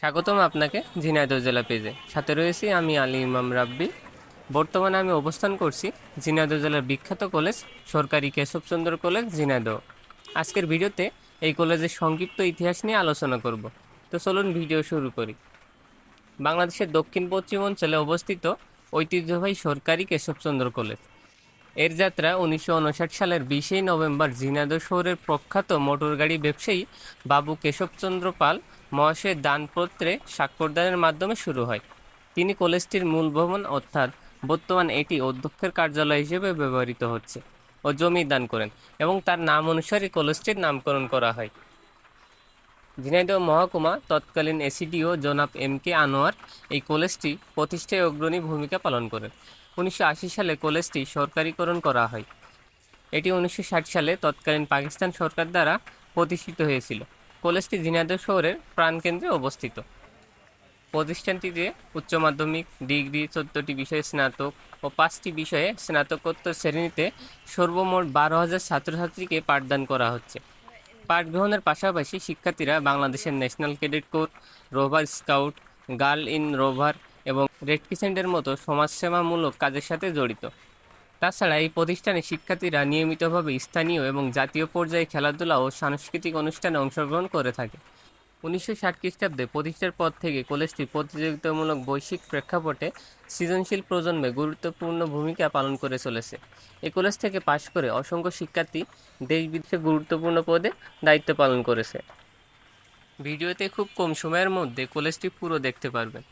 স্বাগতম আপনাকে ঝিনাইদহ জেলা পেজে। সাথে রয়েছি আমি আলী ইমাম রাব্বি। বর্তমানে আমি অবস্থান করছি ঝিনাইদহ জেলার বিখ্যাত কলেজ সরকারি কেশবচন্দ্র কলেজ ঝিনাইদহ। আজকের ভিডিওতে এই কলেজের সংক্ষিপ্ত ইতিহাস নিয়ে আলোচনা করব। তো চলুন ভিডিও শুরু করি। বাংলাদেশের দক্ষিণ পশ্চিম অঞ্চলে অবস্থিত ঐতিহ্যবাহী সরকারি কেশবচন্দ্র কলেজ। এর যাত্রা উনিশশো উনষাট সালের বিশে নভেম্বর ঝিনাইদহ শহরের প্রখ্যাত মোটরগাড়ি ব্যবসায়ী বাবু কেশবচন্দ্র পাল মহাশয়ের দানপত্রে স্বাক্ষরদানের মাধ্যমে শুরু হয়। তিনি কলেজটির মূল ভবন অর্থাৎ বর্তমান এটি অধ্যক্ষের কার্যালয় হিসেবে ব্যবহৃত হচ্ছে ও জমি দান করেন এবং তার নাম অনুসারে কলেজটির নামকরণ করা হয়। ঝিনাইদহ মহকুমা তৎকালীন এসিডিও জনাব এম কে আনোয়ার এই কলেজটি প্রতিষ্ঠায় অগ্রণী ভূমিকা পালন করেন। উনিশশো আশি সালে কলেজটি সরকারিকরণ করা হয়। এটি উনিশশো ষাট সালে তৎকালীন পাকিস্তান সরকার দ্বারা প্রতিষ্ঠিত হয়েছিল। কলেজটি ঝিনাইদহ শহরের প্রাণকেন্দ্রে অবস্থিত। প্রতিষ্ঠানটিতে উচ্চ মাধ্যমিক, ডিগ্রি, চোদ্দটি বিষয়ে স্নাতক ও পাঁচটি বিষয়ে স্নাতকোত্তর শ্রেণীতে সর্বমোট বারো হাজার ছাত্রছাত্রীকে পাঠদান করা হচ্ছে। পাঠ গ্রহণের পাশাপাশি শিক্ষার্থীরা বাংলাদেশের national cadet corps, rover scout, girl in rover এবং রেড ক্রিসেন্টের মতো সমাজসেবামূলক কাজের সাথে জড়িত। তাছাড়া এই প্রতিষ্ঠানে শিক্ষার্থীরা নিয়মিতভাবে স্থানীয় এবং জাতীয় পর্যায়ে খেলাধুলা ও সাংস্কৃতিক অনুষ্ঠানে অংশগ্রহণ করে থাকে। উনিশশো ষাট খ্রিস্টাব্দে প্রতিষ্ঠার পর থেকে কলেজটি প্রতিযোগিতামূলক বৈশ্বিক প্রেক্ষাপটে সৃজনশীল প্রজন্মে গুরুত্বপূর্ণ ভূমিকা পালন করে চলেছে। এই কলেজ থেকে পাশ করে অসংখ্য শিক্ষার্থী দেশ বিদেশে গুরুত্বপূর্ণ পদে দায়িত্ব পালন করেছে। ভিডিওতে খুব কম সময়ের মধ্যে কলেজটি পুরো দেখতে পারবেন।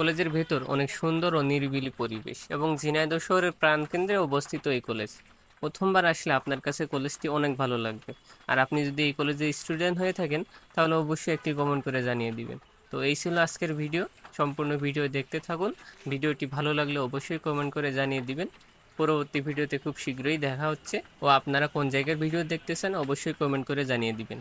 কলেজের ভেতর অনেক সুন্দর ও নিরিবিলি পরিবেশ এবং ঝিনাইদহ শহরের প্রাণকেন্দ্রে অবস্থিত এই কলেজ। প্রথমবার আসলে আপনার কাছে কলেজটি অনেক ভালো লাগবে। আর আপনি যদি এই কলেজে স্টুডেন্ট হয়ে থাকেন, তাহলে অবশ্যই একটি কমেন্ট করে জানিয়ে দিবেন। তো এই ছিল আজকের ভিডিও। সম্পূর্ণ ভিডিও দেখতে থাকুন। ভিডিওটি ভালো লাগলে অবশ্যই কমেন্ট করে জানিয়ে দিবেন। পরবর্তী ভিডিওতে খুব শীঘ্রই দেখা হচ্ছে। ও আপনারা কোন জায়গার ভিডিও দেখতেছেন, অবশ্যই কমেন্ট করে জানিয়ে দিবেন।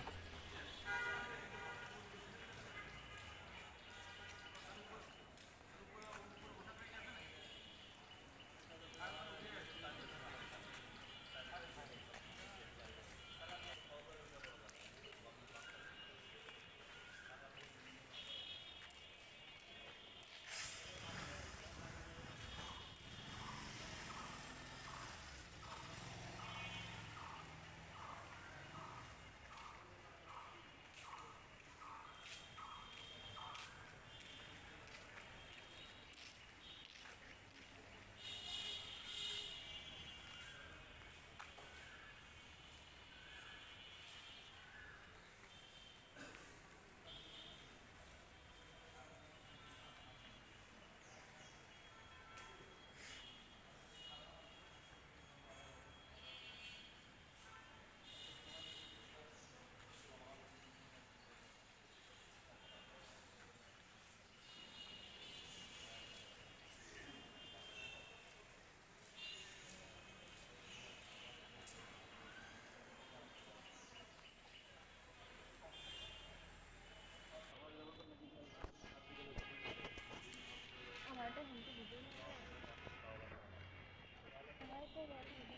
বাড়ি